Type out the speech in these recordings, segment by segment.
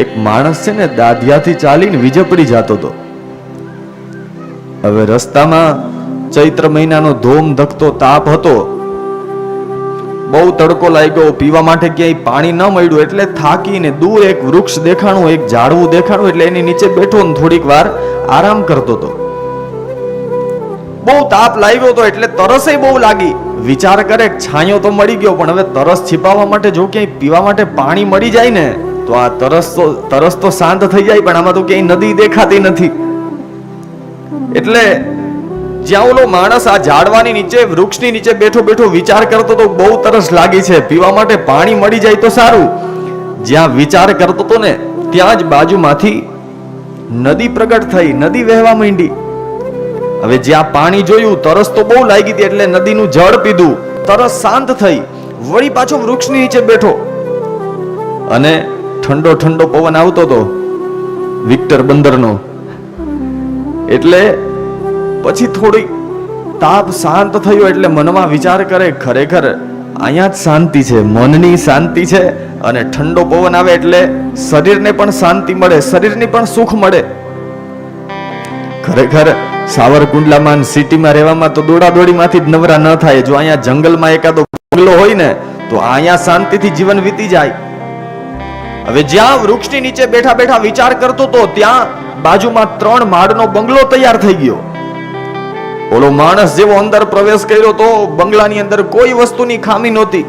એક માણસ છે ને દાદિયાથી ચાલીને વિજપડી જતો હતો. હવે રસ્તામાં ચૈત્ર મહિનાનો ધોમ ધકતો તાપ હતો. બહુ તડકો લાગ્યો, પીવા માટે ક્યાંય પાણી ન મળ્યું, એટલે થાકીને દૂર એક વૃક્ષ દેખાણું, એક ઝાડવું દેખાણું, એટલે એની નીચે બેઠો ને થોડીક વાર આરામ કરતો હતો. બહુ તાપ લાગ્યો હતો એટલે તરસે બહુ લાગી. વિચાર કરે, છાંયો તો મળી ગયો, પણ હવે તરસ છીપાવવા માટે જો ક્યાંય પીવા માટે પાણી મળી જાય ને તો આ તરસ તો તરસ તો શાંત થઈ જાય, પણ આમાં તો ક્યાંય નદી દેખાતી નથી. એટલે જ્યાં ઓલો માણસ આ ઝાડવાની નીચે, વૃક્ષની નીચે બેઠો બેઠો વિચાર કરતો તો બહુ તરસ લાગી છે. પીવા માટે પાણી મળી જાય તો સારું. જ્યાં વિચાર કરતો તો ને, ત્યાં જ બાજુમાંથી નદી પ્રગટ થઈ, નદી વહેવા માંડી. હવે જ્યાં પાણી જોયું, તરસ તો બહુ લાગી હતી એટલે નદીનું જળ પીધું. તરસ શાંત થઈ. વળી પાછો વૃક્ષની નીચે બેઠો. અને ઠંડો ઠંડો પવન આવતો હતો વિક્ટર બંદરનો. એટલે પછી થોડી તાપ શાંત થયો એટલે મનમાં વિચાર કરે, ખરેખર અહીંયા જ શાંતિ છે, મનની શાંતિ છે અને ઠંડો પવન આવે એટલે શરીરને પણ શાંતિ મળે, શરીરની પણ સુખ મળે. ખરેખર સાવરકુંડલામાં સિટીમાં રહેવામાં તો દોડાદોડીમાંથી જ નવરા ન થાય. જો અહીંયા જંગલમાં એકાદો બંગલો હોય ને, તો અહીંયા શાંતિથી જીવન વીતી જાય. હવે જ્યાં વૃક્ષની નીચે બેઠા બેઠા વિચાર કરતો તો ત્યાં બાજુમાં ત્રણ માળનો બંગલો તૈયાર થઈ ગયો. ઓલો માણસ જેવો અંદર પ્રવેશ કર્યો તો બંગલાની અંદર કોઈ વસ્તુની ખામી નહોતી.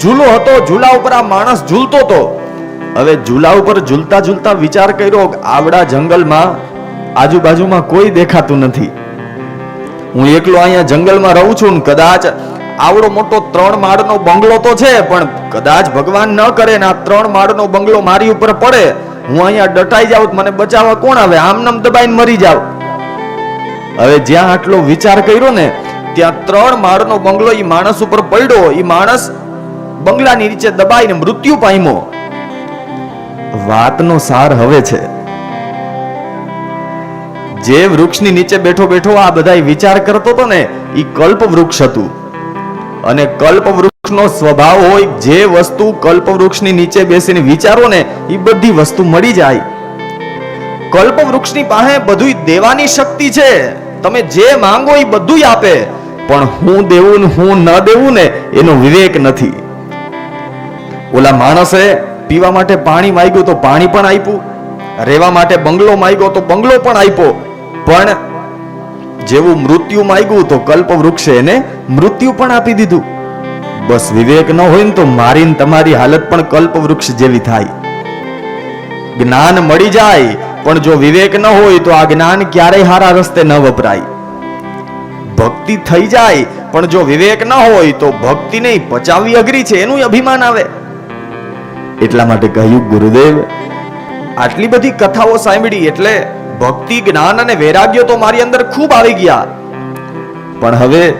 ઝૂલો હતો, ઝૂલા ઉપર આ માણસ ઝૂલતો હતો હવે ઝૂલા ઉપર ઝૂલતા ઝૂલતા વિચાર કર્યો આવડા જંગલમાં આજુબાજુમાં કોઈ દેખાતું નથી. હું એકલો અહીંયા જંગલમાં રહું છું ને કદાચ આવડો મોટો ત્રણ માળનો બંગલો તો છે, પણ કદાચ ભગવાન ન કરે ને આ ત્રણ માળનો બંગલો મારી ઉપર પડે, હું અહીંયા ડટાઈ જાઉં મને બચાવવા કોણ આવે? આમનામ દબાઈને મરી જાવ હવે જ્યાં આટલો વિચાર કર્યો ને, ત્યાં ત્રણ માળનો બંગલો એ માણસ ઉપર પડ્યો. એ માણસ બંગલાની નીચે દબાઈને મૃત્યુ પામ્યો. વાતનો સાર હવે છે. જે વૃક્ષની નીચે બેઠો બેઠો આ બધા વિચાર કરતો હતો ને એ કલ્પ વૃક્ષ હતું. અને કલ્પ વૃક્ષનો સ્વભાવ હોય, જે વસ્તુ કલ્પ વૃક્ષની નીચે બેસીને વિચારો ને એ બધી વસ્તુ મળી જાય. કલ્પ વૃક્ષની પાસે બધું દેવાની શક્તિ છે. તમે જે માંગો એ બધું આપે. પણ હું દેવું ને હું ન દેવું ને, એનો વિવેક નથી. ઓલા માણસે પીવા માટે પાણી માંગ્યું તો પાણી પણ આપ્યું. રહેવા માટે બંગલો માંગ્યો તો બંગલો પણ આપ્યો. પણ જેવું મૃત્યુ માંગ્યું તો કલ્પ વૃક્ષે એને મૃત્યુ પણ આપી દીધું. બસ વિવેક ન હોય ને તો મારીને તમારી હાલત પણ કલ્પ વૃક્ષ જેવી થાય. જ્ઞાન મળી જાય, પણ જો વિવેક ન હોય તો આ જ્ઞાન ક્યારેય હારા રસ્તે ન વપરાય. ભક્તિ થઈ જાય, પણ જો વિવેક ન હોય તો ભક્તિ નહીં પચાવવી અઘરી છે, એનું અભિમાન આવે. એટલા માટે કહ્યું, ગુરુદેવ, આટલી બધી કથાઓ સાંભળી એટલે ભક્તિ, જ્ઞાન અને વૈરાગ્ય તો મારી અંદર ખૂબ આવી ગયા. પણ હવે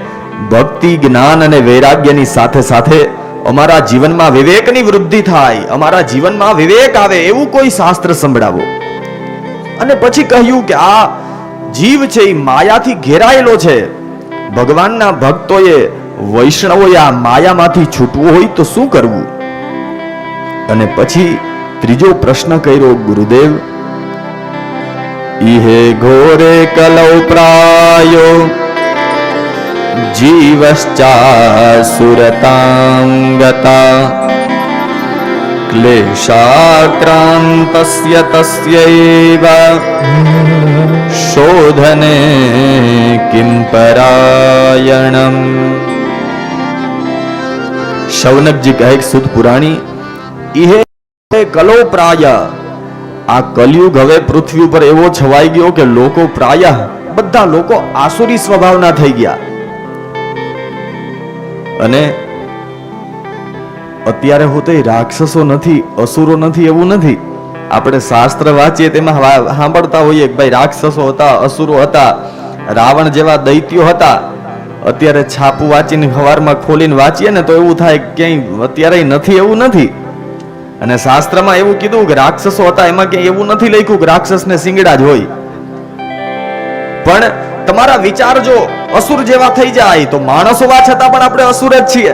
ભક્તિ, જ્ઞાન અને વૈરાગ્યની સાથે સાથે અમારા જીવનમાં વિવેકની વૃદ્ધિ થાય, અમારા જીવનમાં વિવેક આવે એવું કોઈ શાસ્ત્ર સંભળાવો. અને પછી કહ્યું કે આ જીવ છે એ માયાથી ઘેરાયેલો છે. ભગવાનના ભક્તોએ વૈષ્ણવોએ આ માયામાંથી છૂટવું હોય તો શું કરવું? અને પછી ત્રીજો પ્રશ્ન કર્યો, ગુરુદેવ इहे घोरे कलौ प्रायो जीवश्चासुरतां गता क्लेशाक्रान्तस्य तस्यैव शोधने किं परायणम्। शौनक जी कहे सुध पुराणी इहे कलो कलोप्राय આ કલયુગ હવે પૃથ્વી ઉપર એવો છવાઈ ગયો કે લોકો પ્રાય બધા લોકો આસુરી સ્વભાવના થઈ ગયા. અને અત્યારે હું હોતે રાક્ષસો નથી, અસુરો નથી, એવું નથી. આપણે શાસ્ત્ર વાંચીએ તેમાં સાંભળતા હોઈએ કે ભાઈ રાક્ષસો હતા, અસુરો હતા, રાવણ જેવા દૈત્યો હતા. અત્યારે છાપું વાંચીને હવારમાં ખોલીને વાંચીએ ને તો એવું થાય ક્યાંય અત્યારે નથી, એવું નથી. અને શાસ્ત્રમાં એવું કીધું કે રાક્ષસો હતા, એમાં કે એવું નથી લખ્યું કે રાક્ષસને સિંગડા જ હોય. પણ તમારા વિચાર જો અસુર જેવા થઈ જાય, તો માણસ હોવા છતાં પણ આપણે અસુર જ છીએ.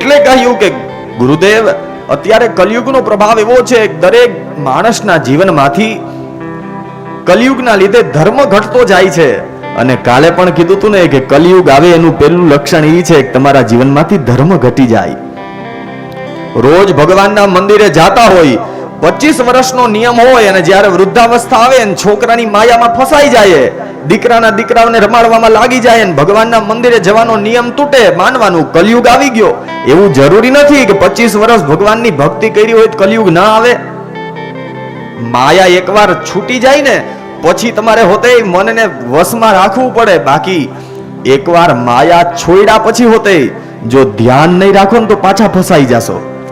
એટલે કહ્યું કે ગુરુદેવ, અત્યારે કલયુગનો પ્રભાવ એવો છે દરેક માણસના જીવનમાંથી કલયુગના લીધે ધર્મ ઘટતો જાય છે. અને કાલે પણ કીધું તું ને કે કલયુગ આવે એનું પહેલું લક્ષણ એ છે કે તમારા જીવનમાંથી ધર્મ ઘટી જાય. રોજ ભગવાનના મંદિરે જાતા હોય, પચીસ વર્ષનો નિયમ હોય અને જ્યારે વૃદ્ધાવસ્થા આવે ને છોકરાની માયામાં ફસાઈ જાય, દીકરાના દીકરાઓને રમાડવામાં લાગી જાય ને ભગવાનના મંદિરે જવાનો નિયમ તૂટે, માનવાનું કલયુગ આવી ગયો. એવું જરૂરી નથી કે પચીસ વર્ષ ભગવાનની ભક્તિ કરી હોય કલયુગ ના આવે. માયા એકવાર છૂટી જાય ને, પછી તમારે હોતે મનને વશમાં રાખવું પડે. બાકી એકવાર માયા છોડ્યા પછી હોતે, જો ધ્યાન નહીં રાખો ને તો પાછા ફસાઈ જાશો.